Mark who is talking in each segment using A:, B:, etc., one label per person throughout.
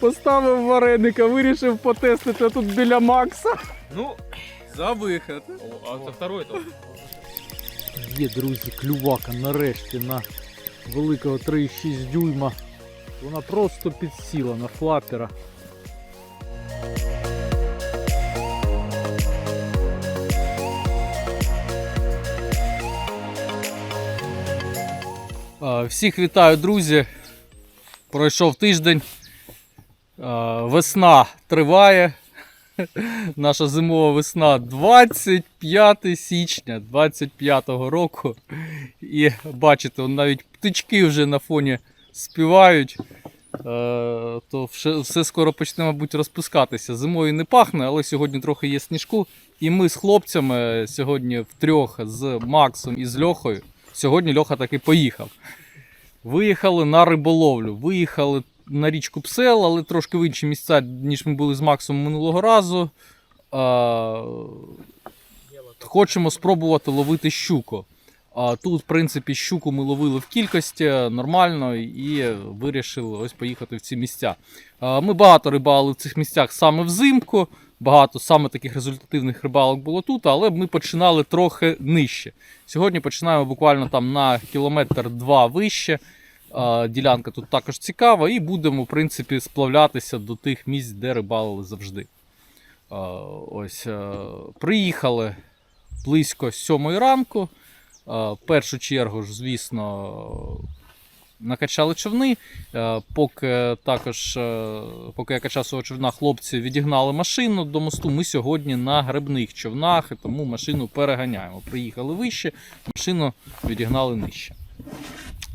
A: Поставив вареника, вирішив потестити тут біля Макса.
B: Ну,
A: За вихід.
B: о, а це второй то.
A: Є, друзі, клювака нарешті на великого 3,6 дюйма. Вона просто підсіла на флапера. Всіх вітаю, друзі. Пройшов тиждень. А, Весна триває. Наша зимова весна 25 січня 25-го року. І бачите, навіть птички вже на фоні співають. Е, то все скоро почне, мабуть, розпускатися. Зимою не пахне, але сьогодні трохи є сніжку. І ми з хлопцями сьогодні втрьох з Максом і з Льохою. Сьогодні Льоха таки поїхав. Виїхали на риболовлю. Виїхали на річку Псел, але трошки в інші місця, ніж ми були з Максом минулого разу. А, хочемо спробувати ловити щуку. А тут, в принципі, щуку ми ловили в кількості нормально і вирішили ось поїхати в ці місця. А, Ми багато рибали в цих місцях саме взимку. Багато саме таких результативних рибалок було тут, але ми починали трохи нижче. Сьогодні починаємо буквально там на кілометр два вище. Ділянка тут також цікава, і будемо, в принципі, сплавлятися до тих місць, де рибалили завжди. Ось е, приїхали близько сьомої ранку. В першу чергу ж, звісно, накачали човни. Е, Поки також, е, поки я качав свого човна, хлопці відігнали машину до мосту. Ми сьогодні на грибних човнах, і тому машину переганяємо. Приїхали вище, машину відігнали нижче.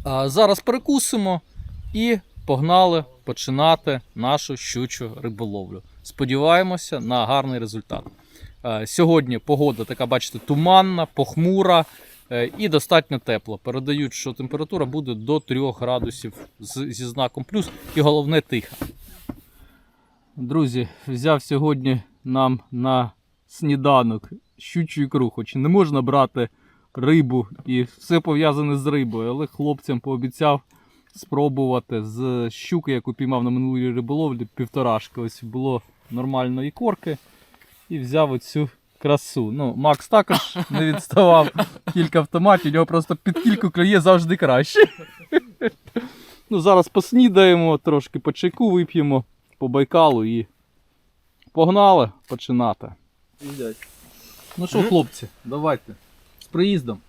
A: Зараз перекусимо і погнали починати нашу щучу риболовлю. Сподіваємося на гарний результат. Е, Сьогодні погода така, бачите, туманна, похмура е, і достатньо тепла. Передають, що температура буде до 3 градусів зі знаком плюс, і головне тиха. Друзі, взяв сьогодні нам на сніданок щучу ікру, хоч не можна брати рибу і все пов'язане з рибою, але хлопцям пообіцяв спробувати з щуки, яку піймав на минулій риболовлі, півторашки. Ось було нормальної корки. І взяв оцю красу. Ну, Макс також не відставав кілька автоматів, у нього просто під кільку клює завжди краще. Ну, зараз поснідаємо, трошки по чайку вип'ємо по байкалу і погнали починати. Ну що, хлопці, давайте. З приїздом.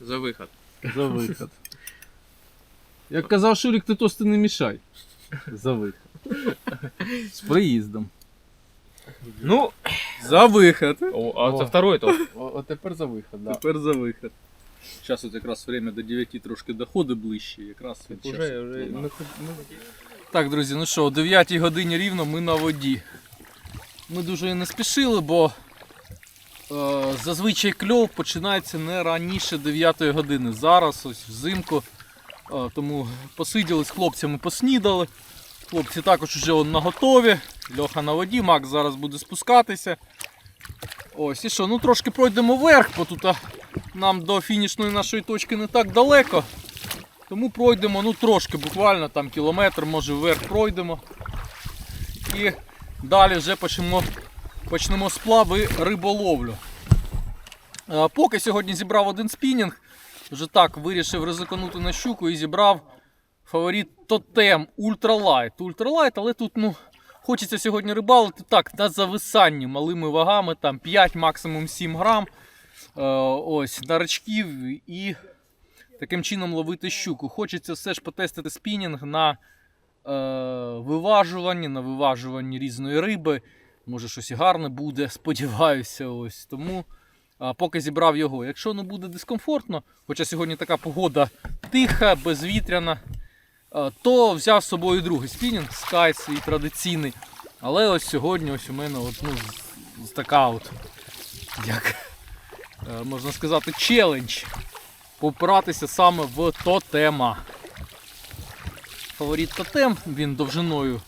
B: За виход.
A: За виход. Як казав Шурік, ти тости не мішай. За виход. З приїздом.
B: Ну,
A: За виход.
B: о, а це
A: О.
B: второй то.
A: От тепер за виход, да. Тепер за виход. Зараз от якраз время до 9 трошки доходить ближче. Якраз від часу.
B: Уже, уже,
A: Да.
B: ми ми-
A: Так, друзі, ну що, о 9 годині рівно ми на воді. Ми дуже і не спішили, бо зазвичай кльов починається не раніше 9 години. Зараз, ось взимку. Е, тому посиділи з хлопцями, поснідали. Хлопці також вже он наготові. Льоха на воді, Макс зараз буде спускатися. Ось і що, ну трошки пройдемо вверх, бо тут нам до фінішної нашої точки не так далеко. Тому пройдемо ну трошки, буквально там кілометр, може вверх пройдемо. І далі вже почнемо, почнемо сплав і риболовлю. Е, Поки сьогодні зібрав один спінінг, вже так вирішив ризикнути на щуку і зібрав фаворит Тотем Ультралайт. Ультралайт, але тут ну, хочеться сьогодні рибалити так, на зависанні малими вагами, там 5, максимум 7 грам. Е, ось, на рачків і таким чином ловити щуку. Хочеться все ж потестити спінінг на е, виважуванні, на виважуванні різної риби. Може щось гарне буде, сподіваюся. Ось. Тому а, поки зібрав його. Якщо не буде дискомфортно, хоча сьогодні така погода тиха, безвітряна, то взяв з собою другий спінінг, Sky свій традиційний. Але ось сьогодні ось у мене от, ну, така от, як е, можна сказати, челендж попиратися саме в тотема. Фаворит тотем, він довжиною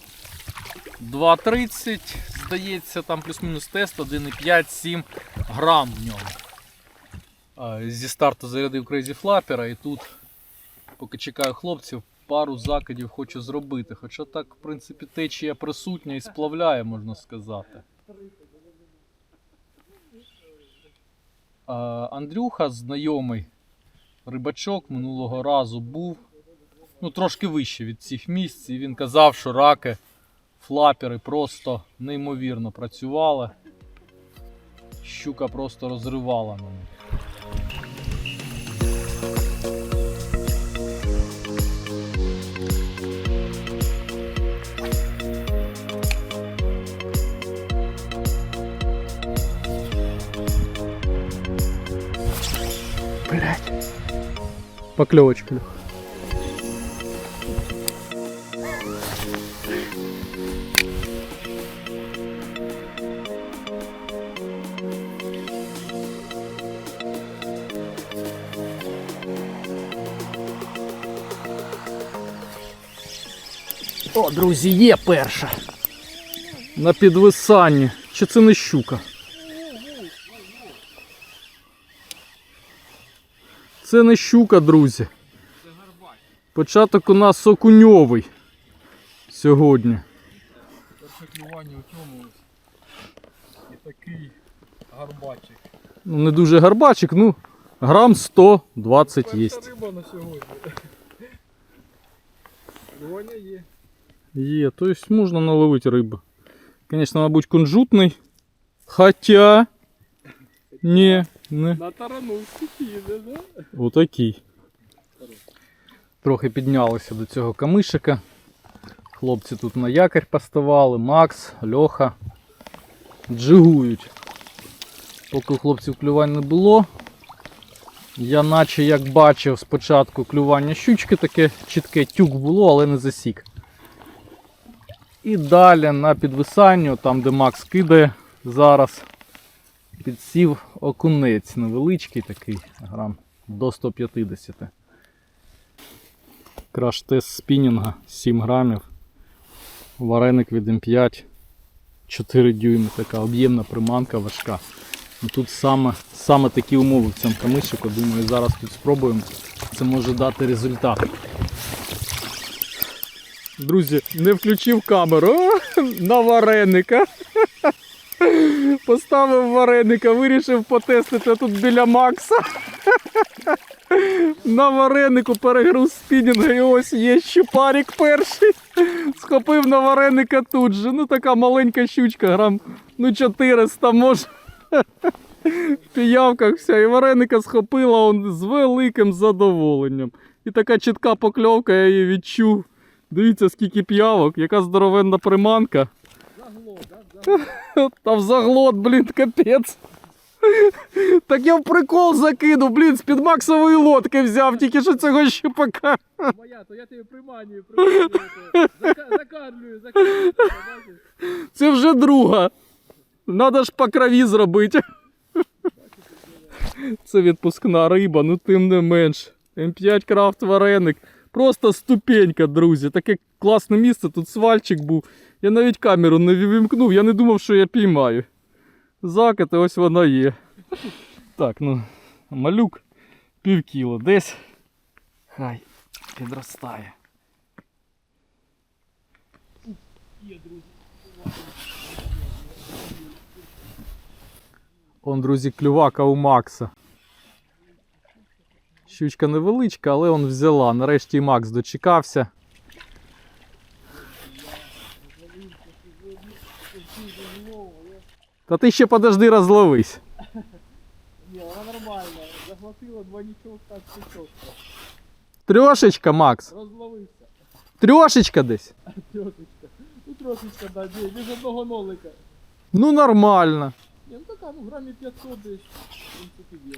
A: 2,30, здається, там плюс-мінус тест 1,5-7 грам в ньому. Зі старту зарядив Crazy Flapper і тут, поки чекаю хлопців, пару закидів хочу зробити. Хоча так, в принципі, течія присутня і сплавляє, можна сказати. Андрюха, знайомий рибачок, минулого разу був ну, трошки вище від цих місць, і він казав, що раки, флапери просто неймовірно працювали. Щука просто розривала на них. О, друзі, є перша. На підвисанні. Чи це не щука? Це не щука, друзі. Початок у нас окуньовий сьогодні.
B: Перше клювання у цьому і такий гарбачик.
A: Ну, не дуже гарбачик, ну, грам 120 є.
B: риба на сьогодні. Клювання є.
A: Є, то есть можна наловити рибу. Звісно, мабуть, кунжутний. Хоча. Ні, не.
B: На тарану їде, да?
A: Отакий. Трохи піднялися до цього камишика. Хлопці тут на якорь поставали, Макс, Льоха. Джигують. Поки у хлопців клювань не було. Я наче як бачив спочатку клювання щучки, таке чітке тюк було, але не засік. І далі на підвисанню, там де Макс кидає зараз, підсів окунець невеличкий такий, грам до 150. Краш-тест спінінга 7 грамів. Вареник від М5 4 дюйми, така об'ємна приманка важка. Ну, Тут саме, саме такі умови в цьому камишику. Думаю, зараз тут спробуємо. Це може дати результат. Друзі, не включив камеру на вареника. Поставив вареника, вирішив потестити тут біля Макса. На варенику перегруз спінінга і ось є щупарик перший. Схопив на вареника тут же. Ну така маленька щучка, грам ну 400 може. В піявках вся. І вареника схопила он з великим задоволенням. І така чітка покльовка, я її відчув. Дивіться, скільки п'явок, яка здоровенна приманка. Заглот. Та в заглот, блін, капець. Так я в прикол закинув, блін, з-під Максової лодки взяв, тільки що цього щупака.
B: Моя, то я тебе приманюю, приманюю. Закарлюю, закарлюю.
A: Це вже друга. Надо ж по крові зробити. Це відпускна риба, ну тим не менш. М5 крафт вареник. Просто ступенька, друзі. Таке класне місце, тут свальчик був. Я навіть камеру не вимкнув, я не думав, що я піймаю. Закати, ось вона є. Так, ну, малюк пів кіло десь. Хай підростає. Он, друзі, клювака у Макса. Щучка невеличка, але он взяла. Нарешті і Макс дочекався. Та ти ще подожди розловись.
B: Ні, вона нормальна. Захватила нічого так пішов.
A: Трьошечка, Макс.
B: Розловився.
A: Трьошечка десь.
B: Тьоточка. Ну трошечка, да, без одного нолика.
A: Ну нормально.
B: Ні, ну така, ну грамів 500 десь. В принципі, є.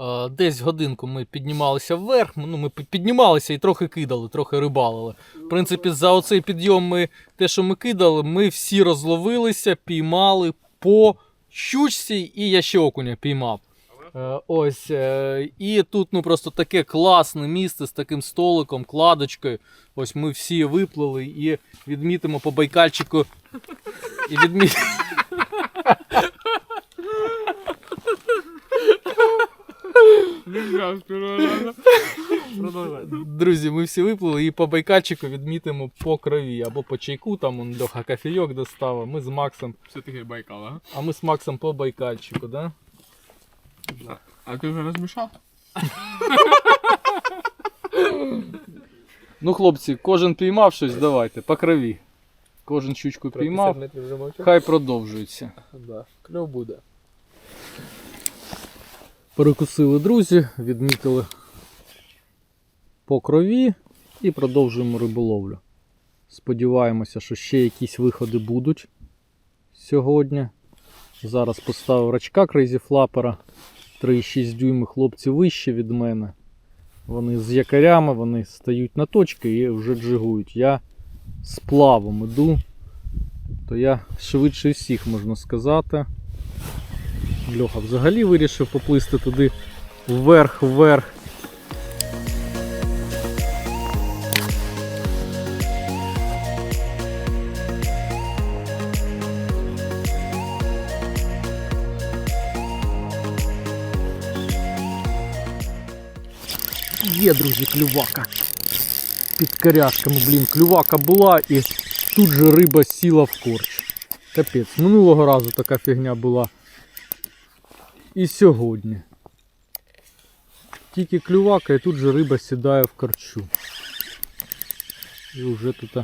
A: Е, Десь годинку ми піднімалися вверх. Ну, ми піднімалися і трохи кидали, трохи рибалили. В принципі, за оцей підйом ми те, що ми кидали, ми всі розловилися, піймали по щучці, і я ще окуня піймав. Е, Ось. е, І тут ну просто таке класне місце з таким столиком, кладочкою. Ось ми всі виплили і відмітимо по байкальчику. І відмі... Друзі, ми всі виплили і по байкальчику відмітимо по крові або по чайку, там он Льоха кофійок достав, а ми з Максом,
B: Все-таки байкал, а?
A: а ми з Максом по байкальчику, да?
B: А ти вже розмішав?
A: Ну, хлопці, кожен піймав щось, давайте, по крові. Кожен щучку піймав, хай продовжується.
B: Да. Кльов буде.
A: Перекусили друзі, відмітили по крові і продовжуємо риболовлю. Сподіваємося, що ще якісь виходи будуть сьогодні. Зараз поставив рачка Crazy Flapper 3,6 дюйми хлопці вище від мене. Вони з якорями, вони стають на точки і вже джигують. Я з плавом іду, то я швидше всіх можна сказати. Льоха взагалі вирішив поплисти туди вверх, вверх. Є, друзі, клювака. Під коряшками, блін, клювака була і тут же риба сіла в корч. Капець, минулого разу така фігня була. І сьогодні. Тільки клювака і тут же риба сідає в корчу. І вже тут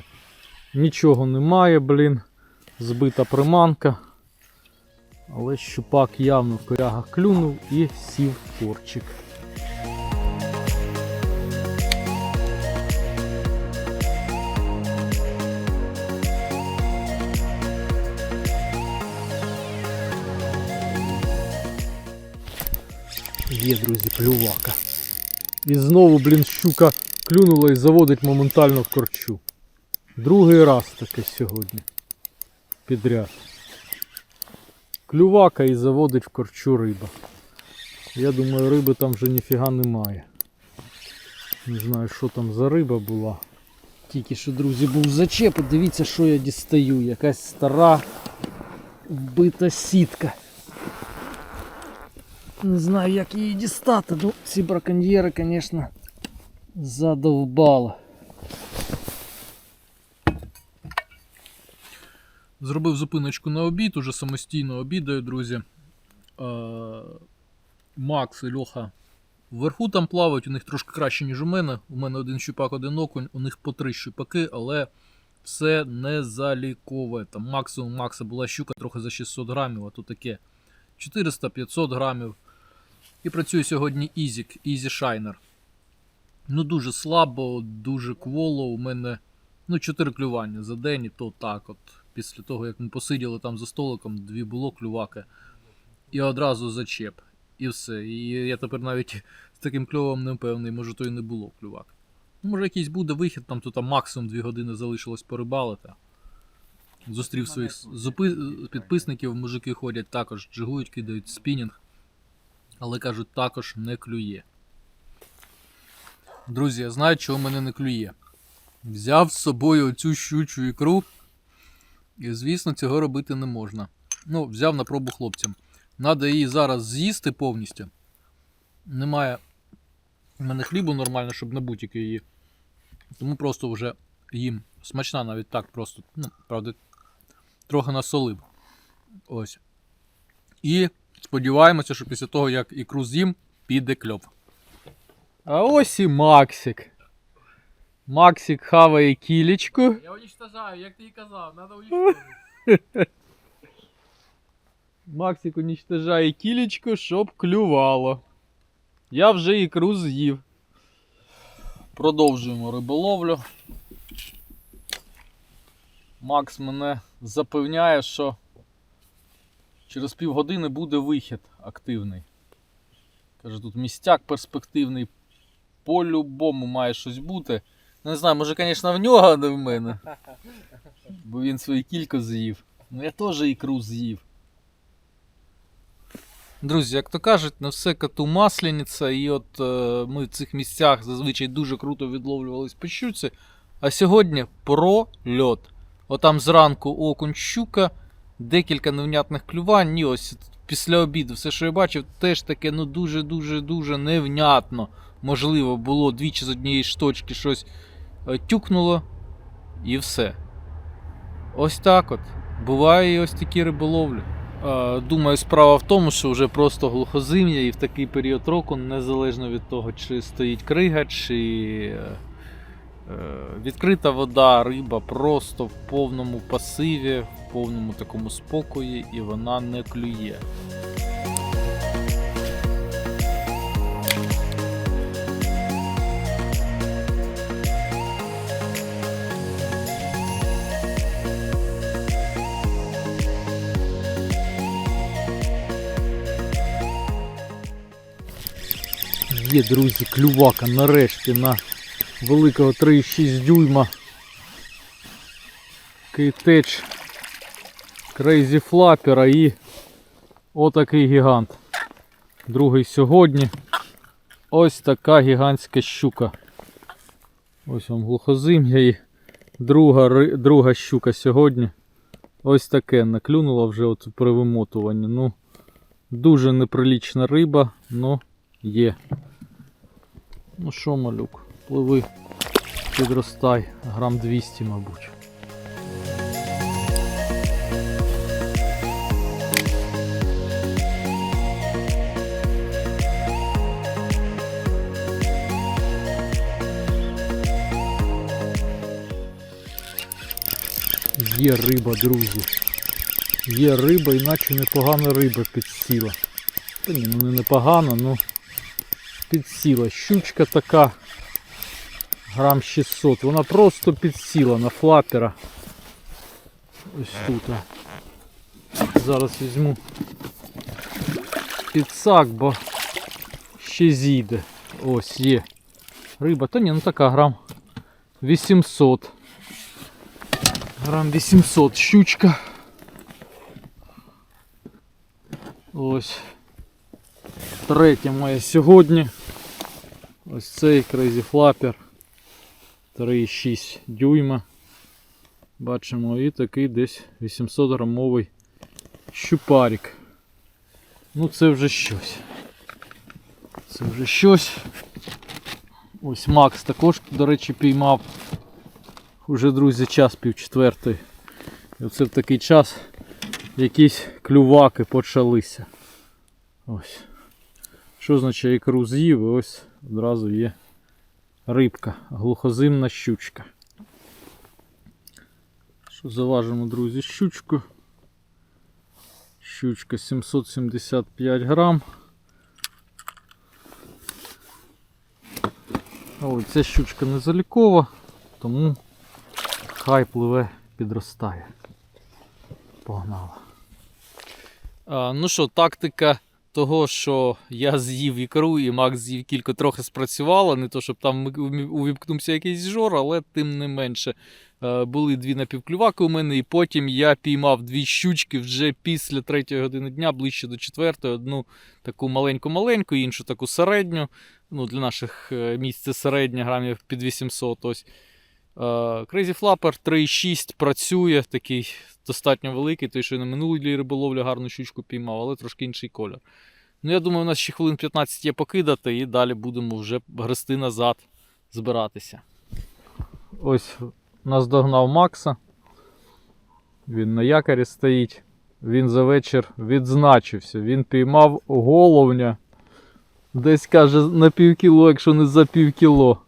A: нічого немає, блін. Збита приманка. Але щупак явно в корягах клюнув і сів корчик. Є, друзі, клювака. І знову, блін, щука клюнула і заводить моментально в корчу. Другий раз таке сьогодні. Підряд. Клювака і заводить в корчу риба. Я думаю, риби там вже ніфіга немає. Не знаю, що там за риба була. Тільки що, друзі, був зачеп, дивіться, що я дістаю. Якась стара вбита сітка. Не знаю, як її дістати. Ну, ці браконьєри, звісно, задовбали. Зробив зупиночку на обід, уже самостійно обідаю, друзі. Макс і Льоха вверху там плавають, у них трошки краще, ніж у мене. У мене один щупак, один окунь, у них по три щупаки, але все не залікове. Там максимум Макса була щука трохи за 600 грамів, а то таке 400-500 грамів. І працює сьогодні Ізік, Ізі Шайнер. Ну, дуже слабо, дуже кволо. У мене ну, 4 клювання за день, і то так. от. Після того, як ми посиділи там за столиком, дві було клюваки. І одразу зачеп. І все. І я тепер навіть з таким кльовом не впевнений, може то і не було клювак. Ну, може якийсь буде вихід, там тут там максимум 2 години залишилось порибалити. Зустрів своїх підписників, мужики ходять також, джигують, кидають спінінг але кажуть, також не клює. Друзі, я знаю, чого мене не клює. Взяв з собою оцю щучу ікру, і, звісно, цього робити не можна. Ну, взяв на пробу хлопцям. Надо її зараз з'їсти повністю. Немає в мене хлібу нормально, щоб на бутіки її. Тому просто вже їм. Смачна навіть так просто. Ну, правда, трохи насолив. Ось. І Сподіваємося, що після того, як ікру з'їм, піде кльов. А ось і Максик. Максик хаває кілечку.
B: Я уничтожаю, як ти і казав, треба уничтожити.
A: Максик уничтожає кілечку, щоб клювало. Я вже ікру з'їв. Продовжуємо риболовлю. Макс мене запевняє, що через півгодини буде вихід активний. Каже, тут містяк перспективний. По-любому має щось бути. Не знаю, може, звісно, в нього, а не в мене. Бо він свої кілька з'їв. Ну я теж ікру з'їв. Друзі, як то кажуть, на все коту масляниця, і от е, ми в цих місцях зазвичай дуже круто відловлювались по щуці. А сьогодні прольот. Отам зранку окунь щука, декілька невнятних клювань. І ось після обіду все, що я бачив, теж таке ну дуже-дуже дуже невнятно. можливо, було двічі з однієї шточки щось е, тюкнуло, і все. Ось так от. Буває і ось такі риболовлі. Е, Думаю, справа в тому, що вже просто глухозим'я і в такий період року, незалежно від того, чи стоїть крига, чи е, відкрита вода, риба просто в повному пасиві, в повному такому спокої, і вона не клює. Є, друзі, клювака нарешті на великого 3,6 дюйма. Кейтеч Crazy Flapper і отакий гігант. Другий сьогодні. Ось така гігантська щука. Ось вам глухозим'я і друга, друга щука сьогодні. Ось таке наклюнула вже от при вимотуванні. Ну, дуже неприлічна риба, но є. Ну що, малюк, пливи, підростай, грам 200, мабуть. Є риба, друзі. Є риба, іначе непогана риба підсіла. Та ні, ну не непогано, ну підсіла. Щучка така грам 600. Вона просто підсіла на флапера. Ось тут. Зараз візьму підсак, бо ще зійде. Ось є. Риба, та ні, ну така грам 800. Грам 800 щучка. Ось. Третя моя сьогодні. Ось цей Crazy Flapper 3,6 дюйма. Бачимо і такий десь 800 грамовий щупарик. Ну це вже щось. Це вже щось. Ось Макс також, до речі, піймав. Уже, друзі, час пів четвертої. І оце в такий час якісь клюваки почалися. Ось. Що означає ікру ось одразу є рибка, глухозимна щучка. Що заважимо, друзі, щучку. Щучка 775 грам. Ой, ця щучка не залікова, тому хай пливе, підростає. Погнала. Ну що, тактика того, що я з'їв ікру і Макс з'їв кілька трохи спрацювала. Не то, щоб там увімкнувся якийсь жор, але тим не менше. Е, Були дві напівклюваки у мене, і потім я піймав дві щучки вже після третьої години дня, ближче до четвертої. Одну таку маленьку-маленьку, іншу таку середню. Ну, Для наших е, місць це середня, грамів під 800. ось. Е, Crazy Flapper 3.6 працює, такий достатньо великий, той, що на минулій риболовлі гарну щучку піймав, але трошки інший колір. Ну, я думаю, у нас ще хвилин 15 є покидати, і далі будемо вже грести назад, збиратися. Ось нас догнав Макса. Він на якорі стоїть. Він за вечір відзначився. Він піймав головня. Десь каже на пів кіло, якщо не за пів кіло.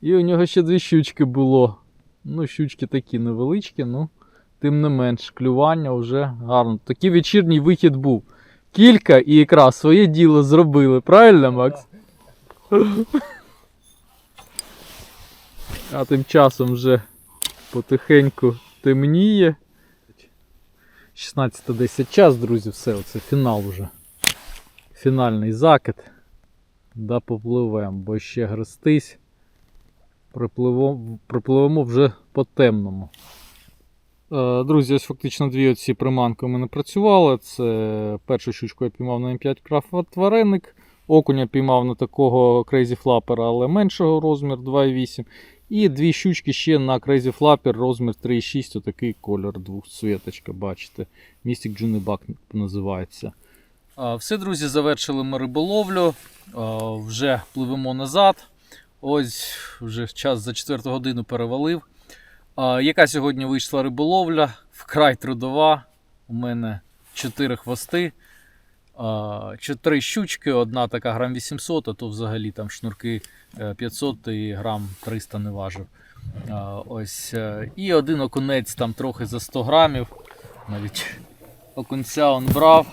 A: І у нього ще дві щучки було. Ну, щучки такі невеличкі, ну, тим не менш, клювання вже гарно. Такий вечірній вихід був. Кілька і ікра своє діло зробили, правильно, Макс? А тим часом вже потихеньку темніє. 16.10 час, друзі, все, оце фінал вже. Фінальний закид. Да попливемо, бо ще грестись. Припливемо, вже по темному. Е, Друзі, ось фактично дві оці приманки у мене працювали. Це першу щучку я піймав на М5 крафт вареник. Окуня піймав на такого Crazy Flapper, але меншого розмір 2,8. І дві щучки ще на Crazy Flapper розмір 3,6, отакий колір двохцвіточка, бачите. Містик Джунибак називається. Все, друзі, завершили ми риболовлю. вже пливемо назад. Ось вже час за 4 годину перевалив. Е, яка сьогодні вийшла риболовля? Вкрай трудова. У мене 4 хвости. А, Чотири щучки, одна така грам 800, а то взагалі там шнурки е, 500 і грам 300 не важив. А, Ось. е, І один окунець там трохи за 100 грамів. Навіть окунця он брав.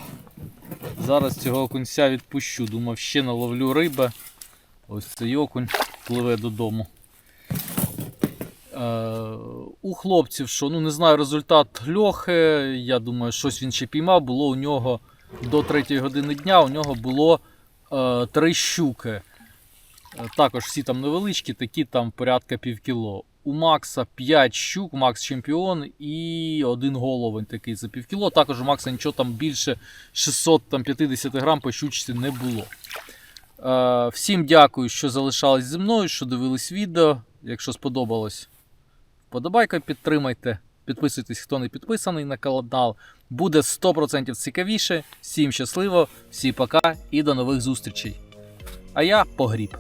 A: Зараз цього окунця відпущу. Думав, ще наловлю риби. Ось цей окунь пливе додому. Е, у хлопців, що ну не знаю результат льохи. Я думаю, щось він ще піймав. Було у нього до 3 години дня, у нього було е, три щуки. Е, Також всі там невеличкі, такі там порядка пів кіло. У Макса 5 щук, Макс чемпіон і один головень такий за пів кіло. Також у Макса нічого там більше 650 грам по щучці не було. Е, всім дякую, що залишались зі мною, що дивились відео. Якщо сподобалось, вподобайка підтримайте. Підписуйтесь, хто не підписаний на канал. Буде 100% цікавіше. Всім щасливо, всі пока і до нових зустрічей. А я погріб.